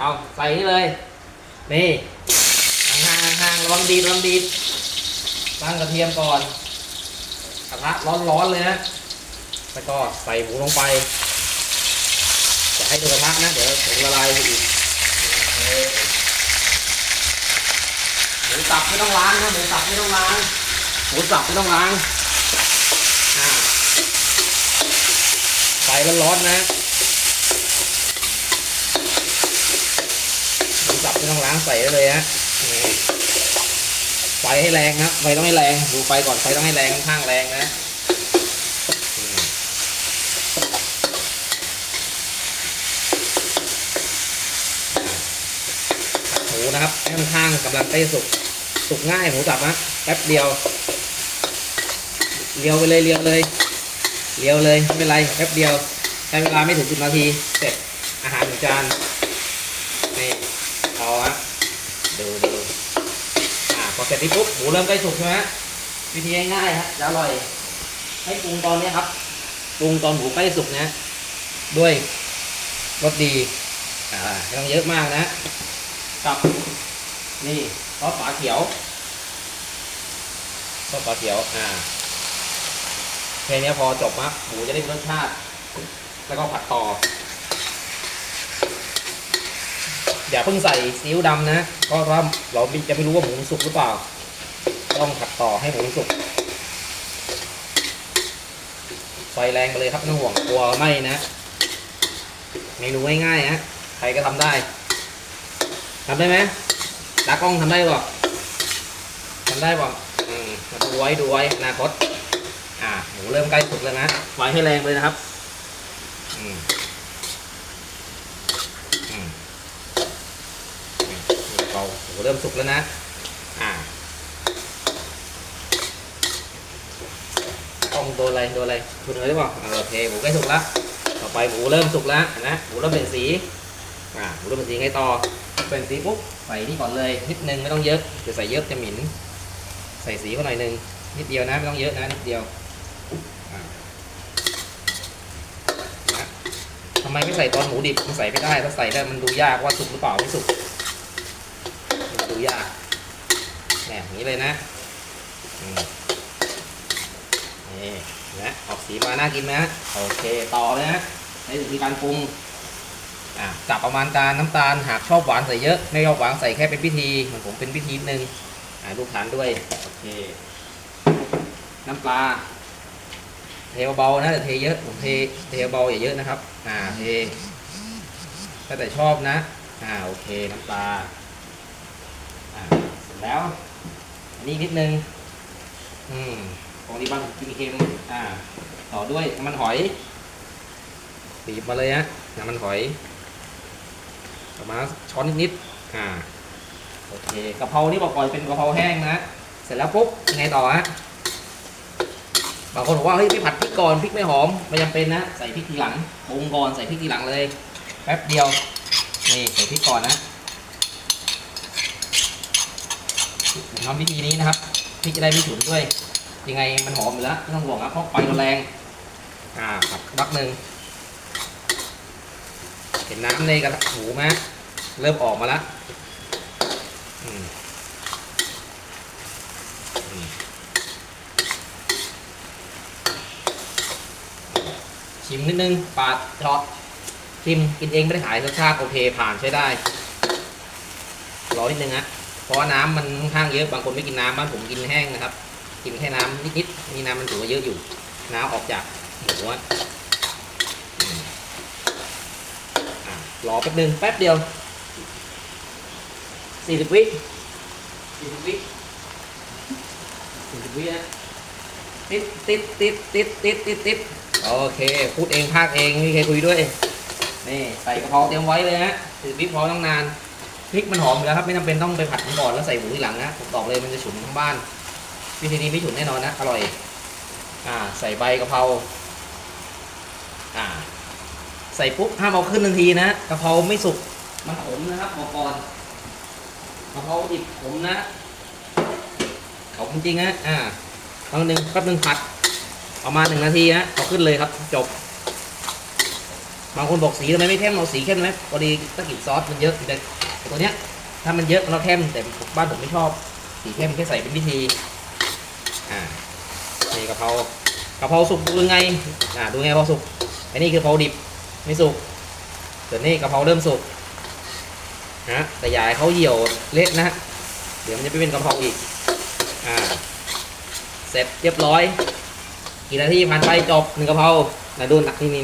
เอาใส่นี่เลย นี่ห่างห่างระวังดีระวังดีตั้งกระเทียมก่อนกระทะร้อนๆเลยนะแล้วก็ใส่หมูลงไปจะให้ดูกระทะนะเดี๋ยวถึงละลายอีกหมูสับไม่ต้องล้างนะหมูสับไม่ต้องล้างหมูสับไม่ต้องล้างอ่าไฟร้อนๆนะ หมูสับ ไม่ต้องล้างใส่เลยฮะไฟให้แรงนะไฟต้องให้แรงดูไฟก่อนไฟต้องให้แรงข้างแรงนะหมูนะครับให้มันข้างกำลังใกล้สุกสุกง่ายหมูสับนะแป๊บเดียวเลียวไปเลยเลียวเลยเลียวเลยไม่เป็นไรแป๊บเดียวใช้เวลาไม่ถึงสิบนาทีเสร็จอาหารหนึ่งจานเอาฮะดูดู อ่าพอเสร็จที่ปุ๊บหมูเริ่มใกล้สุกใช่ไหมวิธีง่ายๆฮะจะอร่อย ให้ปรุงตอนนี้ครับปรุงตอนหมูใกล้สุกนะด้วยรสดีอ่าไม่ต้องเยอะมากนะ กับนี่ซอสฝาเขียวซอสฝาเขียวอ่าแค่นี้พอจบมะหมูจะได้มีรสชาติ แล้วก็ผัดต่อ อย่าเพิ่งใส่ซีอิ๊วดำนะเพราะว่าเราจะไม่รู้ว่าหมูสุกหรือเปล่า ต้องผัดต่อให้หมูสุกไฟแรงไปเลยครับไม่ต้องห่วงกลัวไหมนะเมนูง่ายๆนะใครก็ทำได้ทำได้ไหมตากล้องทำได้ป่ะทำได้ป่ะอืมาดูไว้ดูไว้อนาคตอ่าหมูเริ่มใกล้สุกแล้วนะไฟให้แรงเลยนะครับ อืมอืม เราโหเริ่มสุกแล้วนะ อ่าต้องโดนอะไรโดนอะไรคุณเอ๋ยหรือเปล่าเออโอเคหมูใกล้สุกแล้วต่อไปหมูเริ่มสุกแล้วนะหมูเริ่มเป็นสีอ่าหมูเริ่มเป็นสีไงต่อเป็นสีปุ๊บใส่นี่ก่อนเลยนิดนึงไม่ต้องเยอะเดี๋ยวใส่เยอะจะหมิ่นใส่สีเขาหน่อยนึงนิดเดียวนะไม่ต้องเยอะนะนิดเดียวนะทำไมไม่ใส่ตอนหมูดิบมันใส่ไม่ได้ถ้าใส่ได้มันดูยากว่าสุกหรือเปล่าไม่สุก ดูยากแหนอย่างนี้เลยนะนี่นะออกสีมาน่ากินนะโอเคต่อเลยนะในวิธีการปรุงอะจับประมาณการน้ำตาลหากชอบหวานใส่เยอะ ไม่ชอบหวานใส่แค่เป็นพิธีเหมือนผมเป็นพิธีนึงอ่าลูกทานด้วยโอเค น้ำปลาเทเบาๆนะแต่เทเยอะผมเทเทเบาอย่าเยอะนะครับ อ่าเทถ้าแต่ชอบนะ อ่าโอเค น้ำปลา แล้ว อันนี้นิดนึง อืมของนี้บ้างกินเค็มอ่า ต่อด้วยน้ำมันหอยบีบมาเลยฮะน้ำมันหอยประมาณช้อนนิดๆอ่าโอเคกะเพรานี่บอกก่อนเป็นกะเพราแห้งนะเสร็จแล้วปุ๊บยังไงต่อฮะบางคนบอกว่าเฮ้ยไม่ผัดพริกก่อนพริกไม่หอมไม่จำเป็นนะใส่พริกทีหลังปรุงก่อนใส่พริกทีหลังเลยแป๊บเดียวนี่ใส่พริกก่อนนะ ผม ทำวิธีนี้นะครับพี่จะได้ไม่ฉุนด้วย ยังไงมันหอมอยู่แล้วไม่ต้องห่วงครับเพราะไฟเราแรง อ่าผัดบักหนึ่งเห็นน้ำในกระทะหมูไหมเริ่มออกมาแล้วอืมอืมชิมนิดนึงปาดเฉาะชิมกินเองไม่ได้ขายรสชาติโอเคผ่านใช้ได้ รอนิดนึงฮะ เพราะน้ำมันค่อนข้างเยอะบางคนไม่กินน้ำบ้านผมกินแห้งนะครับ กินแค่น้ำนิดๆนี่น้ำมันถือว่าเยอะอยู่ น้ำออกจากหมูวะรอแป๊บนึงแป๊บเดียวสี่สิบวิสี่สิบวิสี่สิบวินะติดติดติดติดติดติดติดโอเค พูดเองพากเองไม่มีใครคุยด้วย นี่ ใส่กระเพราเตรียมไว้เลยฮะสี่สิบวิพอต้องนาน พริกมันหอมอยู่แล้วครับไม่จำเป็นต้องไปผัดมันก่อนแล้วใส่หมูทีหลังนะผมบอกเลยมันจะฉุนทั้งบ้าน วิธีนี้ไม่ฉุนแน่นอนนะอร่อย อ่า ใส่ใบกะเพราอ่า ใส่ปุ๊บห้ามเอาขึ้นทันทีนะกะเพราไม่สุกมันขมนะครับบอกก่อนกะเพราดิบขมนะขมจริงนะอ่าแป๊บนึงแป๊บนึงผัดประมาณหนึ่งนาทีนะเอาขึ้นเลยครับ จบบางคนบอกสีทำไมไม่เข้มเอาสีเข้มไหมพอดีตะกินซอสมันเยอะแต่ ตัวเนี้ยถ้ามันเยอะเราเข้มแต่บ้านผมไม่ชอบสีเข้มแค่ใส่เป็นพิธีอ่านี่กะเพรากะเพราสุกดูยังไงอ่าดูไงกะเพราสุกอันนี้คือกะเพราดิบไม่สุกส่วนนี้กะเพราเริ่มสุกนะแต่อย่าให้เขาเหี่ยวเละนะฮะเดี๋ยวมันจะไปเป็นกะเพราอีกอ่าเสร็จเรียบร้อยกี่นาทีผ่านไปจบหนึ่งกะเพรานะดูหนักนี่นี่